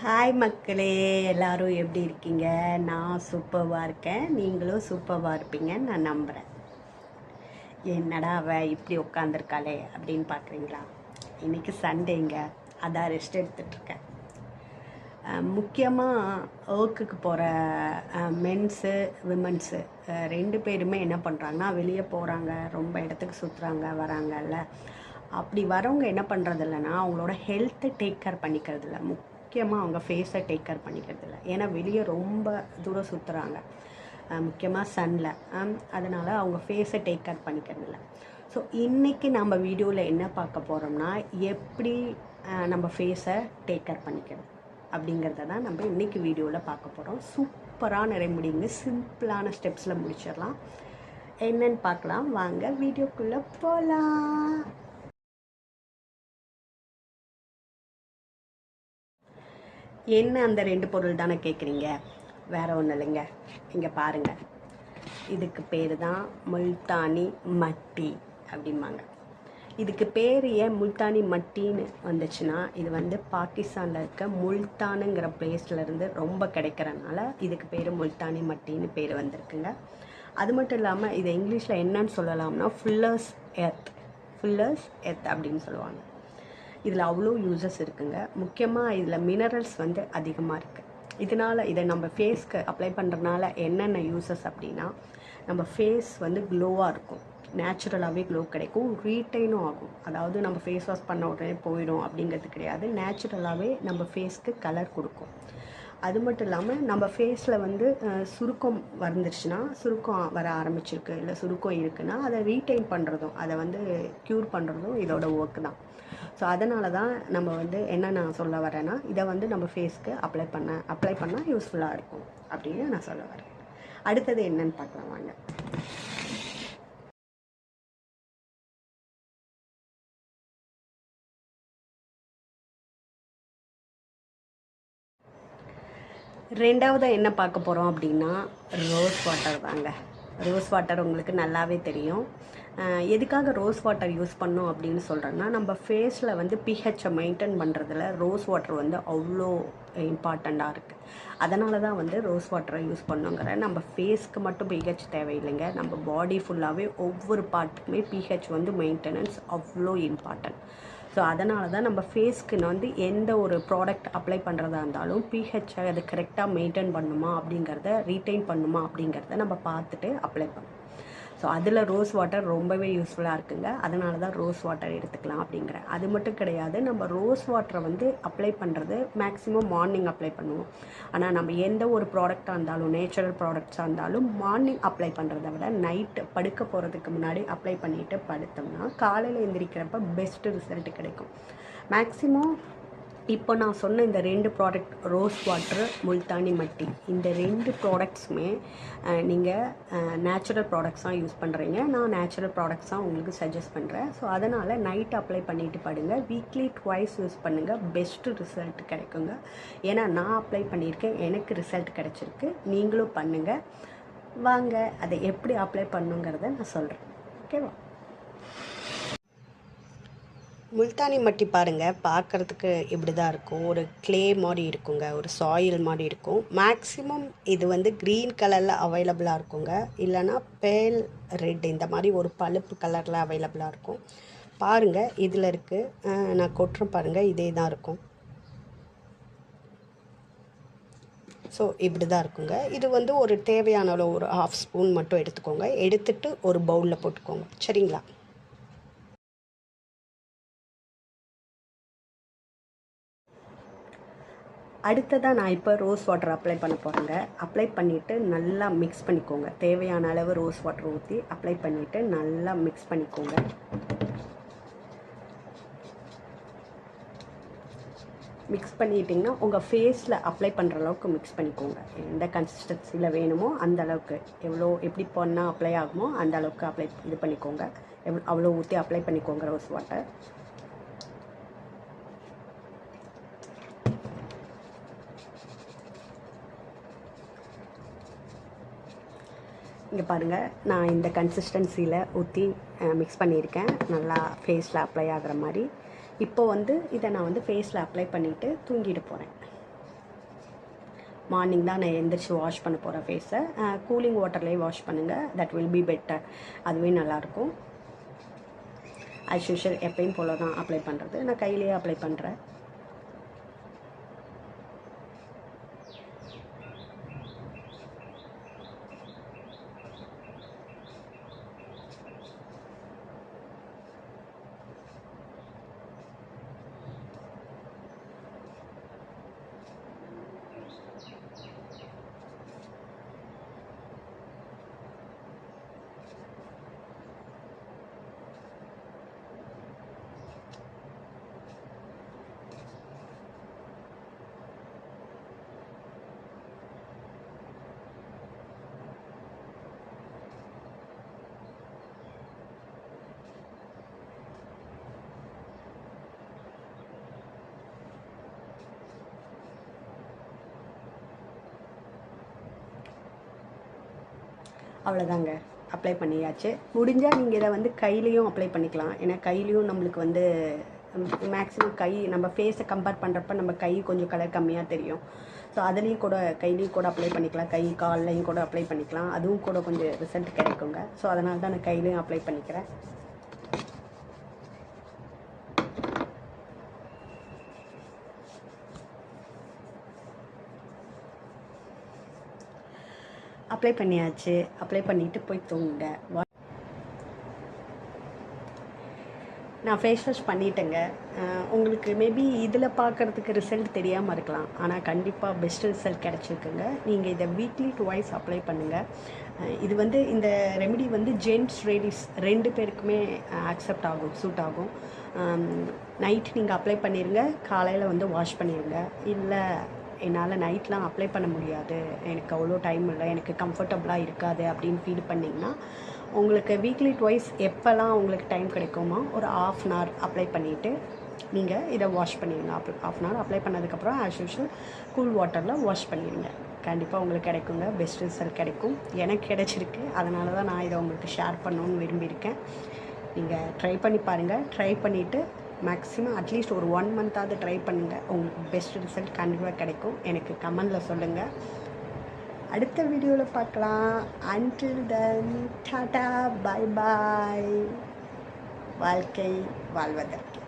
Hi மக்களே. எல்லாரும் எப்படி இருக்கீங்க? நான் சூப்பர்வாக இருக்கேன். நீங்களும் சூப்பர்வாக இருப்பீங்கன்னு நான் நம்புகிறேன் என்னடா அவ இப்படி உட்காந்துருக்காளே அப்படின்னு பார்க்குறீங்களா இன்னைக்கு சண்டேங்க அதான் ரெஸ்ட் எடுத்துட்ருக்கேன் முக்கியமாக ஒர்க்குக்கு போகிற மென்ஸு விமன்ஸு ரெண்டு பேருமே என்ன பண்ணுறாங்கன்னா வெளியே போகிறாங்க ரொம்ப இடத்துக்கு சுற்றுறாங்க வராங்கல்ல. அப்படி வரவங்க என்ன பண்ணுறதில்லன்னா அவங்களோட ஹெல்த்தை டேக் கேர் பண்ணிக்கிறது இல்லை முக்கியமாக அவங்க ஃபேஸை டேக் கேர் பண்ணிக்கிறது இல்லை ஏன்னா வெளியே ரொம்ப தூரம் சுற்றுறாங்க முக்கியமாக சன்னில் அதனால் அவங்க ஃபேஸை டேக் கேர் பண்ணிக்கிறது இல்லை ஸோ இன்றைக்கி நம்ம வீடியோவில் என்ன பார்க்க போகிறோம்னா எப்படி நம்ம ஃபேஸை டேக் கேர் பண்ணிக்கிறது அப்படிங்கிறத தான் நம்ம இன்றைக்கி வீடியோவில் பார்க்க போகிறோம் சூப்பராக நிறைய முடியுங்க. சிம்பிளான ஸ்டெப்ஸில் முடிச்சிடலாம். என்னன்னு பார்க்கலாம். வாங்க வீடியோக்குள்ளே போகலாம் என்ன அந்த ரெண்டு பொருள் தானே கேட்குறீங்க வேற ஒன்றும் இல்லைங்க. இங்கே பாருங்கள் இதுக்கு பேர் தான் முல்தானி மட்டி அப்படிம்பாங்க. இதுக்கு பேர் ஏன் முல்தானி மட்டின்னு வந்துச்சுன்னா இது வந்து பாகிஸ்தானில் இருக்க முல்தானுங்கிற பிளேஸ்லேருந்து ரொம்ப கிடைக்கிறனால இதுக்கு பேர் முல்தானி மட்டின்னு பேர் வந்திருக்குங்க. அது மட்டும் இல்லாமல் இதை இங்கிலீஷில் என்னன்னு சொல்லலாம்னா ஃபுல்லர்ஸ் எர்த் ஃபுல்லர்ஸ் எர்த் அப்படின்னு சொல்லுவாங்க. இதில் அவ்வளோ யூசஸ் இருக்குங்க. முக்கியமாக இதில் மினரல்ஸ் வந்து அதிகமாக இருக்குது இதனால் இதை நம்ம ஃபேஸ்க்கு அப்ளை பண்ணுறதுனால என்னென்ன யூசஸ் அப்படின்னா நம்ம ஃபேஸ் வந்து க்ளோவாக இருக்கும். நேச்சுரலாகவே க்ளோ கிடைக்கும். ரீட்டைனும் ஆகும். அதாவது நம்ம ஃபேஸ் வாஷ் பண்ண உடனே போயிடும் அப்படிங்கிறது கிடையாது. நேச்சுரலாகவே நம்ம ஃபேஸ்க்கு கலர் கொடுக்கும். அது மட்டும் இல்லாமல் நம்ம ஃபேஸில் வந்து சுருக்கம் வந்துருச்சுன்னா சுருக்கம் வர ஆரம்பிச்சிருக்கு. இல்லை சுருக்கம் இருக்குன்னா அதை ரீட்டைன் பண்ணுறதும் அதை வந்து க்யூர் பண்ணுறதும் இதோட ஒர்க் தான். ஸோ அதனால தான் நம்ம வந்து என்ன நான் சொல்ல வரேன்னா இதை வந்து நம்ம ஃபேஸ்க்கு அப்ளை பண்ண அப்ளை பண்ணால் யூஸ்ஃபுல்லாக இருக்கும் அப்படின்னு நான் சொல்ல வரேன். அடுத்தது என்னன்னு பார்க்கலாம் வாங்க. ரெண்டாவதாக என்ன பார்க்க போகிறோம் அப்படின்னா ரோஸ் வாட்டர் தாங்க. ரோஸ் வாட்டர் உங்களுக்கு நல்லாவே தெரியும். எதுக்காக ரோஸ் வாட்டர் யூஸ் பண்ணோம் அப்படின்னு சொல்கிறேன்னா நம்ம ஃபேஸில் வந்து பிஹெச்சை மெயின்டைன் பண்ணுறதுல ரோஸ் வாட்டர் வந்து அவ்வளோ இம்பார்ட்டண்ட்டாக இருக்குது அதனால தான் வந்து ரோஸ் வாட்டரை யூஸ் பண்ணுங்கிற நம்ம ஃபேஸ்க்கு மட்டும் பிஹெச் தேவையில்லைங்க. நம்ம பாடி ஃபுல்லாகவே ஒவ்வொரு பார்ட்டுக்குமே பிஹெச் வந்து மெயின்டெனன்ஸ் அவ்வளோ இம்பார்ட்டன்ட் ஸோ அதனால தான் நம்ம ஃபேஸ்க்கு வந்து எந்த ஒரு ப்ராடக்ட் அப்ளை பண்ணுறதா இருந்தாலும் பிஹெச் அது கரெக்டாக மெயின்டைன் பண்ணுமா அப்படிங்கிறத ரீட்டைன் பண்ணுமா அப்படிங்கிறத நம்ம பார்த்துட்டு அப்ளை பண்ணணும். ஸோ அதில் ரோஸ் வாட்டர் ரொம்பவே யூஸ்ஃபுல்லாக இருக்குங்க. அதனால தான் ரோஸ் வாட்டர் எடுத்துக்கலாம் அப்படிங்கிற. அது மட்டும் கிடையாது நம்ம ரோஸ் வாட்டரை வந்து அப்ளை பண்ணுறது மேக்ஸிமம் மார்னிங் அப்ளை பண்ணுவோம். ஆனால் நம்ம எந்த ஒரு ப்ராடக்டாக இருந்தாலும் நேச்சுரல் ப்ராடக்ட்ஸாக இருந்தாலும் மார்னிங் அப்ளை பண்ணுறத விட நைட்டு படுக்க போகிறதுக்கு முன்னாடி அப்ளை பண்ணிவிட்டு படுத்தோம்னா காலையில் எந்திரிக்கிறப்ப பெஸ்ட்டு ரிசல்ட் கிடைக்கும். மேக்ஸிமம் இப்போ நான் சொன்ன இந்த ரெண்டு ப்ராடக்ட் ரோஸ் வாட்ரு முல்தானி மட்டி இந்த ரெண்டு ப்ராடக்ட்ஸுமே நீங்கள் நேச்சுரல் ப்ராடக்ட்ஸாக யூஸ் பண்ணுறீங்க நான் நேச்சுரல் ப்ராடக்ட்ஸ் தான் உங்களுக்கு சஜஸ்ட் பண்ணுறேன் ஸோ அதனால் நைட் அப்ளை பண்ணிட்டு படுங்க. வீக்லி ட்வைஸ் யூஸ் பண்ணுங்கள் பெஸ்ட்டு ரிசல்ட் கிடைக்குங்க. ஏன்னா நான் அப்ளை பண்ணியிருக்கேன். எனக்கு ரிசல்ட் கிடைச்சிருக்கு. நீங்களும் பண்ணுங்கள் வாங்க. அதை எப்படி அப்ளை பண்ணுங்கிறத நான் சொல்கிறேன் ஓகேவா முல்தானி மட்டி பாருங்கள் பார்க்குறதுக்கு இப்படி தான் இருக்கும். ஒரு க்ளே மாதிரி இருக்குங்க ஒரு சாயில் மாதிரி இருக்கும். மேக்ஸிமம் இது வந்து க்ரீன் கலரில் அவைலபிளாக இருக்குங்க. இல்லைன்னா பேல் ரெட் இந்த மாதிரி ஒரு பழுப்பு கலரில் அவைலபிளாக இருக்கும். பாருங்கள் இதில் இருக்குது நான் கொட்டுறேன் பாருங்கள் இதே தான் இருக்கும். ஸோ இப்படி தான் இருக்குங்க. இது வந்து ஒரு தேவையான ஒரு ஹாஃப் ஸ்பூன் மட்டும் எடுத்துக்கோங்க. எடுத்துட்டு ஒரு பவுலில் போட்டுக்கோங்க. சரிங்களா? அடுத்ததாக நான் இப்போ ரோஸ் வாட்டர் அப்ளை பண்ண போகிறேங்க அப்ளை பண்ணிவிட்டு நல்லா மிக்ஸ் பண்ணிக்கோங்க. தேவையான அளவு ரோஸ் வாட்டர் ஊற்றி அப்ளை பண்ணிவிட்டு நல்லா மிக்ஸ் பண்ணிக்கோங்க. மிக்ஸ் பண்ணிட்டிங்கன்னா உங்கள் ஃபேஸில் அப்ளை பண்ணுற அளவுக்கு மிக்ஸ் பண்ணிக்கோங்க. எந்த கன்சிஸ்டன்சியில் வேணுமோ அந்த அளவுக்கு. எவ்வளோ எப்படி பண்ணால் அப்ளை ஆகுமோ அந்த அளவுக்கு அப்ளை இது பண்ணிக்கோங்க. எவ் அவ்வளோ ஊற்றி அப்ளை பண்ணிக்கோங்க ரோஸ் வாட்டர் இங்கே பாருங்கள் நான் இந்த கன்சிஸ்டன்சியில் ஊற்றி மிக்ஸ் பண்ணியிருக்கேன். நல்லா ஃபேஸில் அப்ளை ஆகிற மாதிரி. இப்போ வந்து இதை நான் வந்து ஃபேஸில் அப்ளை பண்ணிவிட்டு தூங்கிட்டு போகிறேன் மார்னிங் தான் நான் எந்திரிச்சு வாஷ் பண்ண போகிறேன் ஃபேஸை கூலிங் வாட்டர்லேயே வாஷ் பண்ணுங்கள் தட் வில் பி பெட்டர் அதுவே நல்லாயிருக்கும் ஆஸ் யூஷுவல் எப்பயும் போல தான் அப்ளை பண்ணுறது நான் கையிலேயே அப்ளை பண்ணுறேன் அவ்வளோதாங்க அப்ளை பண்ணியாச்சு. முடிஞ்சால் நீங்கள் இதை வந்து கையிலையும் அப்ளை பண்ணிக்கலாம். ஏன்னா கையிலையும் நம்மளுக்கு வந்து மேக்ஸிமம் கை நம்ம ஃபேஸை கம்பேர் பண்ணுறப்ப நம்ம கை கொஞ்சம் கலர் கம்மியாக தெரியும். ஸோ அதுலேயும் கூட கையிலையும் கூட அப்ளை பண்ணிக்கலாம். கை கால்லையும் கூட அப்ளை பண்ணிக்கலாம். அதுவும் கூட கொஞ்சம் ரிசல்ட் கிடைக்குங்க. ஸோ அதனால தான் நான் கையிலையும் அப்ளை பண்ணிக்கிறேன். அப்ளை பண்ணியாச்சு. அப்ளை பண்ணிவிட்டு போய் தூங்குங்க வா- நான் ஃபேஸ் வாஷ் பண்ணிட்டேங்க. உங்களுக்கு மேபி இதில் பார்க்குறதுக்கு ரிசல்ட் தெரியாமல் இருக்கலாம். ஆனால் கண்டிப்பாக பெஸ்ட் ரிசல்ட் கிடச்சிருக்குங்க. நீங்கள் இதை வீக்லி டுவைஸ் அப்ளை பண்ணுங்கள் இது வந்து இந்த ரெமெடி வந்து ஜென்ட்ஸ் லேடிஸ் ரெண்டு பேருக்குமே அக்செப்ட் ஆகும் சூட் ஆகும். நைட் நீங்கள் அப்ளை பண்ணிடுங்க காலையில் வந்து வாஷ் பண்ணிடுங்க இல்லை என்னால் நைட்லாம் அப்ளை பண்ண முடியாது. எனக்கு அவ்வளோ டைம் இல்லை. எனக்கு கம்ஃபர்டபுளாக இருக்காது அப்படின்னு ஃபீல் பண்ணிங்கன்னா உங்களுக்கு வீக்லி ட்வைஸ் எப்போல்லாம் உங்களுக்கு டைம் கிடைக்குமோ ஒரு ஆஃப் அன் ஹவர் அப்ளை பண்ணிவிட்டு நீங்கள் இதை வாஷ் பண்ணிடுங்க. Half of an hour apply பண்ணதுக்கப்புறம் ஆஸ் யூஷுவல் கூல் வாட்டரில் வாஷ் பண்ணிடுங்க. கண்டிப்பாக உங்களுக்கு கிடைக்குங்க. பெஸ்ட் ரிசல்ட் கிடைக்கும். எனக்கு கிடைச்சிருக்கு. அதனால தான் நான் இதை உங்களுக்கு ஷேர் பண்ணணும்னு விரும்பியிருக்கேன். நீங்கள் ட்ரை பண்ணி பாருங்கள் ட்ரை பண்ணிவிட்டு மேக்ஸிமம் அட்லீஸ்ட் ஒரு ஒன் மந்த்தாவது ட்ரை பண்ணுங்கள் உங்களுக்கு பெஸ்ட் ரிசல்ட் கண்டிப்பாக கிடைக்கும். எனக்கு கமெண்டில் சொல்லுங்கள் அடுத்த வீடியோவில் பார்க்கலாம். Until then tata bye bye வாழ்க்கை வாழ்வதற்கு.